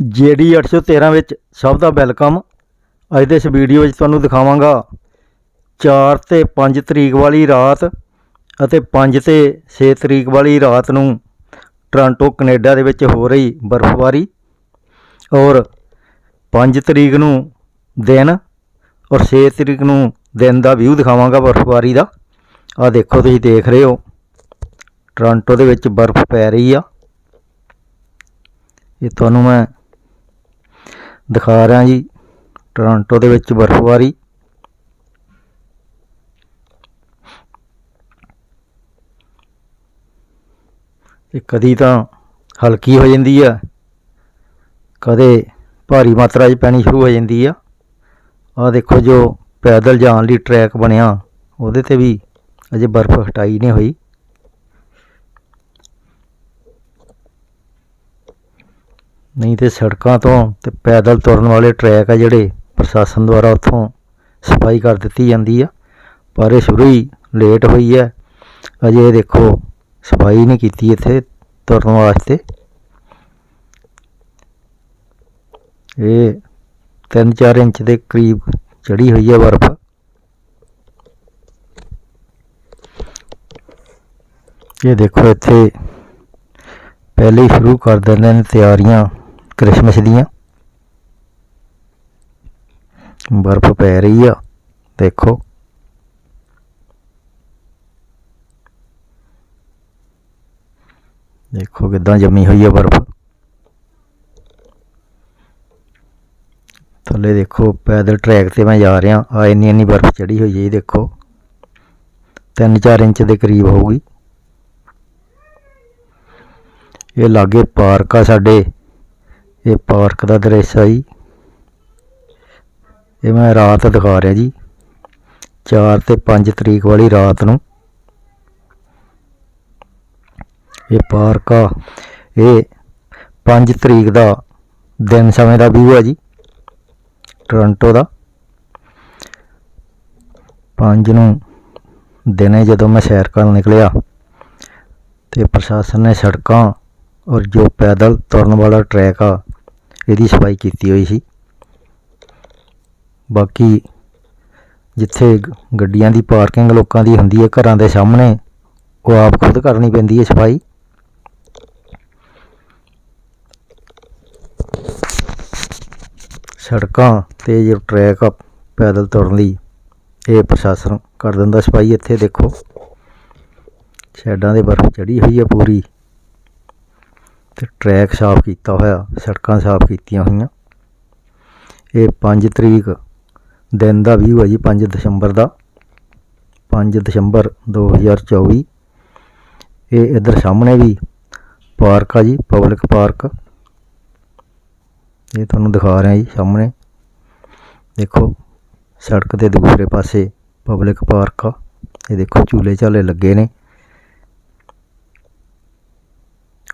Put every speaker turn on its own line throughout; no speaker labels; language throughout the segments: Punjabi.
ਜੀਡੀ 813 ਵਿੱਚ ਸਭ ਦਾ ਵੈਲਕਮ। ਅੱਜ ਦੇ ਇਸ ਵੀਡੀਓ ਵਿੱਚ ਤੁਹਾਨੂੰ ਦਿਖਾਵਾਂਗਾ 4 ਤੇ 5 ਤਰੀਕ ਵਾਲੀ ਰਾਤ ਅਤੇ 5 ਤੇ 6 ਤਰੀਕ ਵਾਲੀ ਰਾਤ ਨੂੰ ਟੋਰਾਂਟੋ, ਕੈਨੇਡਾ ਦੇ ਵਿੱਚ ਹੋ ਰਹੀ ਬਰਫ਼ਬਾਰੀ ਔਰ 5 ਤਰੀਕ ਨੂੰ ਦਿਨ ਔਰ 6 ਤਰੀਕ ਨੂੰ ਦਿਨ ਦਾ ਵਿਊ ਦਿਖਾਵਾਂਗਾ ਬਰਫ਼ਬਾਰੀ ਦਾ। ਆ ਦੇਖੋ ਤੁਸੀਂ ਦੇਖ ਰਹੇ ਹੋ, ਟੋਰਾਂਟੋ ਦੇ ਵਿੱਚ ਬਰਫ਼ ਪੈ ਰਹੀ ਆ। ਇਹ ਤੁਹਾਨੂੰ ਮੈਂ ਦਿਖਾ ਰਿਹਾ ਜੀ, ਟੋਰਾਂਟੋ ਦੇ ਵਿੱਚ ਬਰਫ਼ਬਾਰੀ। ਇਹ ਕਦੀ ਤਾਂ ਹਲਕੀ ਹੋ ਜਾਂਦੀ ਆ, ਕਦੇ ਭਾਰੀ ਮਾਤਰਾ 'ਚ ਪੈਣੀ ਸ਼ੁਰੂ ਹੋ ਜਾਂਦੀ ਆ। ਆ ਦੇਖੋ ਜੋ ਪੈਦਲ ਜਾਣ ਲਈ ਟਰੈਕ ਬਣਿਆ, ਉਹਦੇ ਤੇ ਵੀ ਅਜੇ ਬਰਫ਼ ਹਟਾਈ ਨਹੀਂ ਹੋਈ। ਨਹੀਂ ਤੇ ਸੜਕਾਂ ਤੋਂ ਤੇ ਪੈਦਲ ਤੁਰਨ ਵਾਲੇ ਟਰੈਕ ਆ ਜਿਹੜੇ ਪ੍ਰਸ਼ਾਸਨ ਦੁਆਰਾ ਉੱਥੋਂ ਸਫ਼ਾਈ ਕਰ ਦਿੱਤੀ ਜਾਂਦੀ ਆ। ਪਰ ਇਹ ਸ਼ੁਰੂ ਹੀ ਲੇਟ ਹੋਈ ਹੈ ਅਜੇ ਇਹ ਦੇਖੋ, ਸਫ਼ਾਈ ਨਹੀਂ ਕੀਤੀ ਇੱਥੇ ਤੁਰਨ ਵਾਸਤੇ। ਇਹ 3-4 ਇੰਚ ਦੇ ਕਰੀਬ ਚੜੀ ਹੋਈ ਹੈ ਬਰਫ਼। ਇਹ ਦੇਖੋ ਇੱਥੇ ਪਹਿਲੇ ਹੀ ਸ਼ੁਰੂ ਕਰ ਦਿੰਦੇ ਨੇ ਤਿਆਰੀਆਂ। ਕ੍ਰਿਸਮਸ ਦੀਆਂ। ਬਰਫ਼ ਪੈ ਰਹੀ ਆ, ਦੇਖੋ। ਦੇਖੋ ਕਿਦਾਂ ਜੰਮੀ ਹੋਈ ਆ ਬਰਫ਼। ਥੱਲੇ ਦੇਖੋ, ਪੈਦਲ ਟਰੈਕ ਤੇ ਮੈਂ ਜਾ ਰਿਹਾ, ਆ ਇੰਨੀ ਇੰਨੀ ਬਰਫ਼ ਚੜੀ ਹੋਈ ਹੈ ਜੀ, ਦੇਖੋ। 3-4 ਇੰਚ ਦੇ ਕਰੀਬ ਹੋਊਗੀ। ਇਹ ਲਾਗੇ ਪਾਰਕ ਆ ਸਾਡੇ। ਇਹ ਪਾਰਕ ਦਾ ਦ੍ਰਿਸ਼ ਆ ਜੀ। ਇਹ ਮੈਂ ਰਾਤ ਦਿਖਾ ਰਿਹਾ ਜੀ। 4 ਤੇ 5 ਤਰੀਕ ਵਾਲੀ ਰਾਤ ਨੂੰ ਇਹ ਪਾਰਕ ਆ। ਇਹ 5 ਤਰੀਕ ਦਾ ਦਿਨ ਸਮੇਂ ਦਾ ਵਿਊ ਆ ਜੀ। ਟੋਰਾਂਟੋ ਦਾ। 5 ਨੂੰ ਦਿਨੇ ਜਦੋਂ ਮੈਂ ਸੈਰ ਕਰਨ ਨਿਕਲਿਆ ਤੇ ਪ੍ਰਸ਼ਾਸਨ ਨੇ ਸੜਕਾਂ ਔਰ ਜੋ ਪੈਦਲ ਤੁਰਨ ਵਾਲਾ ਟਰੈਕ ਆ ਇਹਦੀ ਸਫ਼ਾਈ ਕੀਤੀ ਹੋਈ ਸੀ। ਬਾਕੀ ਜਿੱਥੇ ਗੱਡੀਆਂ ਦੀ ਪਾਰਕਿੰਗ ਲੋਕਾਂ ਦੀ ਹੁੰਦੀ ਹੈ, ਘਰਾਂ ਦੇ ਸਾਹਮਣੇ, ਉਹ ਆਪ ਖੁਦ ਕਰਨੀ ਪੈਂਦੀ ਹੈ ਸਫ਼ਾਈ। ਸੜਕਾਂ ਤੇ ਜੋ ਟਰੈਕ ਆ ਪੈਦਲ ਤੁਰਨ ਲਈ, ਇਹ ਪ੍ਰਸ਼ਾਸਨ ਕਰ ਦਿੰਦਾ ਸਫ਼ਾਈ ਇੱਥੇ ਦੇਖੋ। ਸ਼ੈਡਾਂ ਦੇ ਬਰਫ਼ ਚੜੀ ਹੋਈ ਹੈ ਪੂਰੀ। ਤੇ ਟਰੈਕ ਸਾਫ਼ ਕੀਤਾ ਹੋਇਆ, ਸੜਕਾਂ ਸਾਫ਼ ਕੀਤੀਆਂ ਹੋਈਆਂ। ਇਹ 5 ਤਰੀਕ ਦਿਨ ਦਾ ਵਿਊ ਹੈ ਜੀ 5 ਦਸੰਬਰ ਦਾ। 5 ਦਸੰਬਰ 2024 ਇਹ ਇਧਰ ਸਾਹਮਣੇ ਵੀ ਪਾਰਕ ਆ ਜੀ ਪਬਲਿਕ ਪਾਰਕ। ਇਹ ਤੁਹਾਨੂੰ ਦਿਖਾ ਰਿਹਾ ਜੀ ਸਾਹਮਣੇ। ਦੇਖੋ, ਸੜਕ ਦੇ ਦੂਸਰੇ ਪਾਸੇ ਪਬਲਿਕ ਪਾਰਕ ਆ। ਇਹ ਦੇਖੋ, ਝੂਲੇ ਝਾਲੇ ਲੱਗੇ ਨੇ।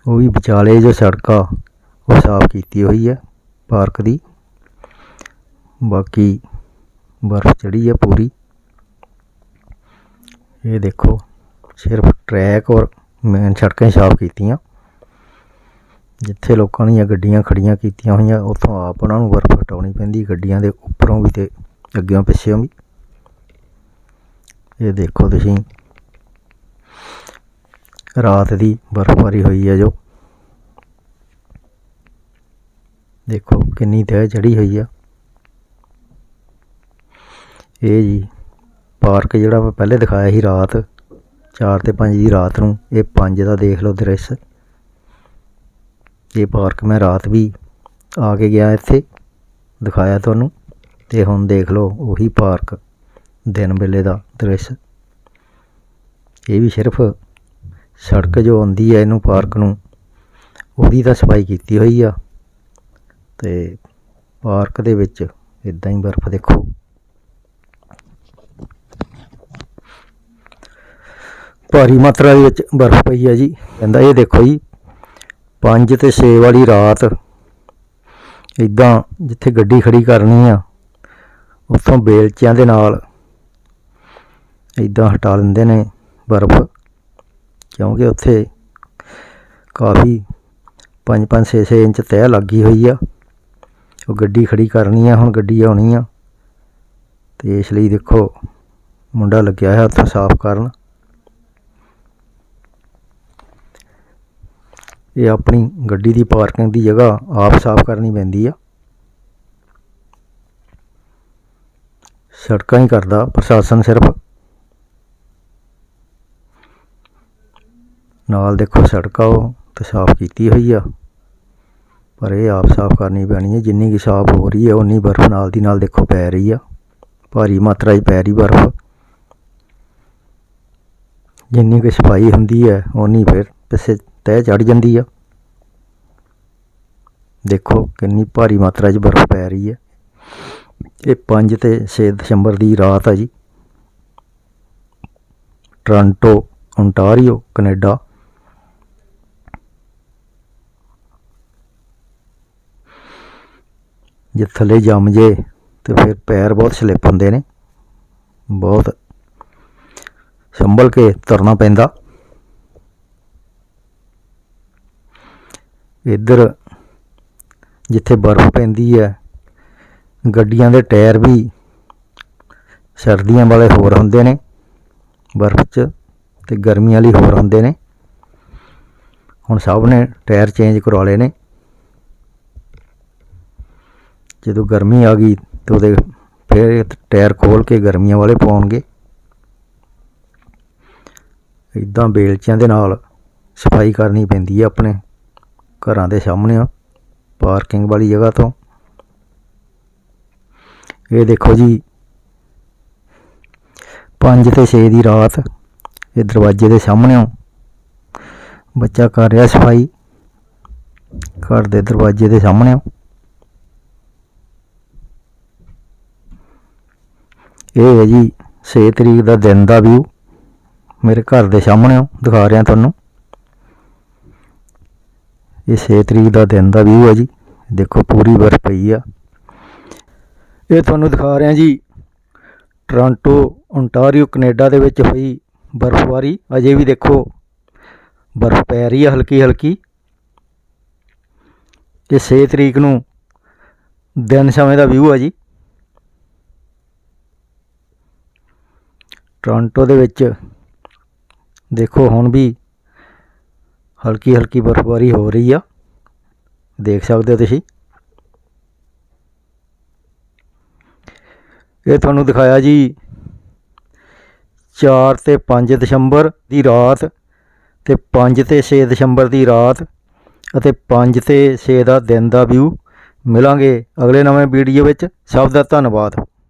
ਉਹ ਵੀ ਵਿਚਾਲੇ ਜੋ ਸੜਕ ਆ ਉਹ ਸਾਫ਼ ਕੀਤੀ ਹੋਈ ਹੈ ਪਾਰਕ ਦੀ। ਬਾਕੀ ਬਰਫ਼ ਚੜੀ ਹੈ ਪੂਰੀ। ਇਹ ਦੇਖੋ, ਸਿਰਫ ਟਰੈਕ ਔਰ ਮੇਨ ਸੜਕਾਂ ਹੀ ਸਾਫ਼ ਕੀਤੀਆਂ। ਜਿੱਥੇ ਲੋਕਾਂ ਦੀਆਂ ਗੱਡੀਆਂ ਖੜੀਆਂ ਕੀਤੀਆਂ ਹੋਈਆਂ, ਉੱਥੋਂ ਆਪ ਉਹਨਾਂ ਨੂੰ ਬਰਫ਼ ਹਟਾਉਣੀ ਪੈਂਦੀ, ਗੱਡੀਆਂ ਦੇ ਉੱਪਰੋਂ ਵੀ ਤੇ ਅੱਗਿਓਂ ਪਿੱਛਿਓਂ ਵੀ। ਇਹ ਦੇਖੋ ਤੁਸੀਂ ਰਾਤ ਦੀ ਬਰਫ਼ਬਾਰੀ ਹੋਈ ਹੈ ਜੋ। ਦੇਖੋ ਕਿੰਨੀ ਤਹਿ ਚੜੀ ਹੋਈ ਆ। ਇਹ ਜੀ ਪਾਰਕ ਜਿਹੜਾ ਮੈਂ ਪਹਿਲੇ ਦਿਖਾਇਆ ਸੀ ਰਾਤ 4 ਤੇ 5 ਦੀ ਰਾਤ ਨੂੰ, ਇਹ 5 ਦਾ ਦੇਖ ਲਓ ਦ੍ਰਿਸ਼। ਇਹ ਪਾਰਕ ਮੈਂ ਰਾਤ ਵੀ ਆ ਕੇ ਗਿਆ ਇੱਥੇ, ਦਿਖਾਇਆ ਤੁਹਾਨੂੰ, ਤੇ ਹੁਣ ਦੇਖ ਲਓ ਉਹੀ ਪਾਰਕ ਦਿਨ ਵੇਲੇ ਦਾ ਦ੍ਰਿਸ਼। ਇਹ ਵੀ ਸਿਰਫ ਸੜਕ ਜੋ ਆਉਂਦੀ ਹੈ ਇਹਨੂੰ ਪਾਰਕ ਨੂੰ, ਉਹਦੀ ਤਾਂ ਸਫ਼ਾਈ ਕੀਤੀ ਹੋਈ ਆ। ਤੇ ਪਾਰਕ ਦੇ ਵਿੱਚ ਇਦਾਂ ਹੀ ਬਰਫ਼ ਦੇਖੋ। ਭਾਰੀ ਮਾਤਰਾ ਦੇ ਵਿੱਚ ਬਰਫ਼ ਪਈ ਹੈ ਜੀ। ਕਹਿੰਦਾ ਇਹ ਦੇਖੋ ਜੀ 5 ਤੇ 6 ਵਾਲੀ ਰਾਤ ਇਦਾਂ ਜਿੱਥੇ ਗੱਡੀ ਖੜੀ ਕਰਨੀ ਆ, ਉੱਥੋਂ ਬੇਲਚਿਆਂ ਦੇ ਨਾਲ ਇਦਾਂ ਹਟਾ ਲੈਂਦੇ ਨੇ ਬਰਫ਼। ਕਿਉਂਕਿ ਉੱਥੇ ਕਾਫੀ 5-5 6-6 ਇੰਚ ਤਹਿ ਲੱਗੀ ਹੋਈ ਆ। ਉਹ ਗੱਡੀ ਖੜੀ ਕਰਨੀ ਆ, ਹੁਣ ਗੱਡੀ ਆਉਣੀ ਆ। ਤੇ ਇਸ ਲਈ ਦੇਖੋ, ਮੁੰਡਾ ਲੱਗਿਆ ਹੈ ਉੱਥੇ ਸਾਫ਼ ਕਰਨ। ਇਹ ਆਪਣੀ ਗੱਡੀ ਦੀ ਪਾਰਕਿੰਗ ਦੀ ਜਗ੍ਹਾ ਆਪ ਸਾਫ਼ ਕਰਨੀ ਪੈਂਦੀ ਆ। ਸੜਕਾਂ ਹੀ ਕਰਦਾ ਪ੍ਰਸ਼ਾਸਨ ਸਿਰਫ। ਨਾਲ ਦੇਖੋ ਸੜਕ ਆ ਉਹ, ਤੇ ਸਾਫ਼ ਕੀਤੀ ਹੋਈ ਆ। ਪਰ ਇਹ ਆਪ ਸਾਫ਼ ਕਰਨੀ ਪੈਣੀ ਹੈ ਜਿੰਨੀ ਕਿ ਸਾਫ਼ ਹੋ ਰਹੀ ਹੈ ਉਨੀ ਬਰਫ਼ ਨਾਲ ਦੀ ਨਾਲ ਦੇਖੋ ਪੈ ਰਹੀ ਆ। ਭਾਰੀ ਮਾਤਰਾ 'ਚ ਪੈ ਰਹੀ ਬਰਫ਼। ਜਿੰਨੀ ਕਿ ਸਫ਼ਾਈ ਹੁੰਦੀ ਹੈ ਉਨੀ ਫਿਰ ਪਿੱਛੇ ਤਹਿ ਚੜ ਜਾਂਦੀ ਆ। ਦੇਖੋ ਕਿੰਨੀ ਭਾਰੀ ਮਾਤਰਾ 'ਚ ਬਰਫ਼ ਪੈ ਰਹੀ ਹੈ ਇਹ 5 ਤੇ 6 ਦਸੰਬਰ ਦੀ ਰਾਤ ਆ ਜੀ। Toronto Ontario Canada. ਜੇ ਥੱਲੇ ਜੰਮ ਜੇ ਤੇ ਫਿਰ ਪੈਰ ਬਹੁਤ ਸਲਿੱਪ ਹੁੰਦੇ ਨੇ। ਬਹੁਤ ਸੰਭਲ ਕੇ ਤੁਰਨਾ ਪੈਂਦਾ। ਇੱਧਰ ਜਿੱਥੇ ਬਰਫ਼ ਪੈਂਦੀ ਹੈ, ਗੱਡੀਆਂ ਦੇ ਟਾਇਰ ਵੀ ਸਰਦੀਆਂ ਵਾਲੇ ਹੋਰ ਹੁੰਦੇ ਨੇ, ਬਰਫ਼ 'ਚ ਤੇ ਗਰਮੀਆਂ ਵਾਲੀ ਹੋਰ ਹੁੰਦੇ ਨੇ। ਹੁਣ ਸਭ ਨੇ ਟਾਇਰ ਚੇਂਜ ਕਰਵਾ ਲਏ ਨੇ। ਜਦੋਂ ਗਰਮੀ ਆ ਗਈ ਤੇ ਉਹਦੇ ਫਿਰ ਟਾਇਰ ਖੋਲ ਕੇ ਗਰਮੀਆਂ ਵਾਲੇ ਪਾਉਣਗੇ। ਇਦਾਂ ਬੇਲਚਿਆਂ ਦੇ ਨਾਲ ਸਫ਼ਾਈ ਕਰਨੀ ਪੈਂਦੀ ਹੈ ਆਪਣੇ ਘਰਾਂ ਦੇ ਸਾਹਮਣੇ ਪਾਰਕਿੰਗ ਵਾਲੀ ਜਗ੍ਹਾ ਤੋਂ। ਇਹ ਦੇਖੋ ਜੀ 5 ਤੇ 6 ਦੀ ਰਾਤ ਇਹ ਦਰਵਾਜ਼ੇ ਦੇ ਸਾਹਮਣੇ ਬੱਚਾ ਕਰ ਰਿਹਾ ਸਫ਼ਾਈ, ਘਰ ਦੇ ਦਰਵਾਜ਼ੇ ਦੇ ਸਾਹਮਣੇ ਇਹ ਹੈ ਜੀ 6 ਤਰੀਕ ਦਾ ਦਿਨ ਦਾ ਵਿਊ ਮੇਰੇ ਘਰ ਦੇ ਸਾਹਮਣੇ ਦਿਖਾ ਰਿਹਾ ਤੁਹਾਨੂੰ। ਇਹ 6 ਤਰੀਕ ਦਾ ਦਿਨ ਦਾ ਵਿਊ ਹੈ ਜੀ। ਦੇਖੋ ਪੂਰੀ ਬਰਫ਼ ਪਈ ਆ। ਇਹ ਤੁਹਾਨੂੰ ਦਿਖਾ ਰਿਹਾ ਜੀ ਟੋਰਾਂਟੋ ਓਨਟਾਰੀਓ ਕੈਨੇਡਾ ਦੇ ਵਿੱਚ ਹੋਈ ਬਰਫ਼ਬਾਰੀ। ਅਜੇ ਵੀ ਦੇਖੋ, ਬਰਫ਼ ਪੈ ਰਹੀ ਹੈ ਹਲਕੀ ਹਲਕੀ ਇਹ 6 ਤਰੀਕ ਨੂੰ ਦਿਨ ਸਮੇਂ ਦਾ ਵਿਊ ਹੈ ਜੀ। ਟੋਰਾਂਟੋ ਦੇ ਵਿੱਚ। ਦੇਖੋ, ਹੁਣ ਵੀ ਹਲਕੀ ਹਲਕੀ ਬਰਫ਼ਬਾਰੀ ਹੋ ਰਹੀ ਆ। ਦੇਖ ਸਕਦੇ ਹੋ ਤੁਸੀਂ। ਇਹ ਤੁਹਾਨੂੰ ਦਿਖਾਇਆ ਜੀ 4 ਤੇ 5 ਦਸੰਬਰ ਦੀ ਰਾਤ ਤੇ 5 ਤੇ 6 ਦਸੰਬਰ ਦੀ ਰਾਤ ਅਤੇ 5 ਤੇ 6 ਦਾ ਦਿਨ ਦਾ ਵਿਊ ਮਿਲਾਂਗੇ ਅਗਲੇ ਨਵੇਂ ਵੀਡੀਓ ਵਿੱਚ। ਸਭ ਦਾ ਧੰਨਵਾਦ।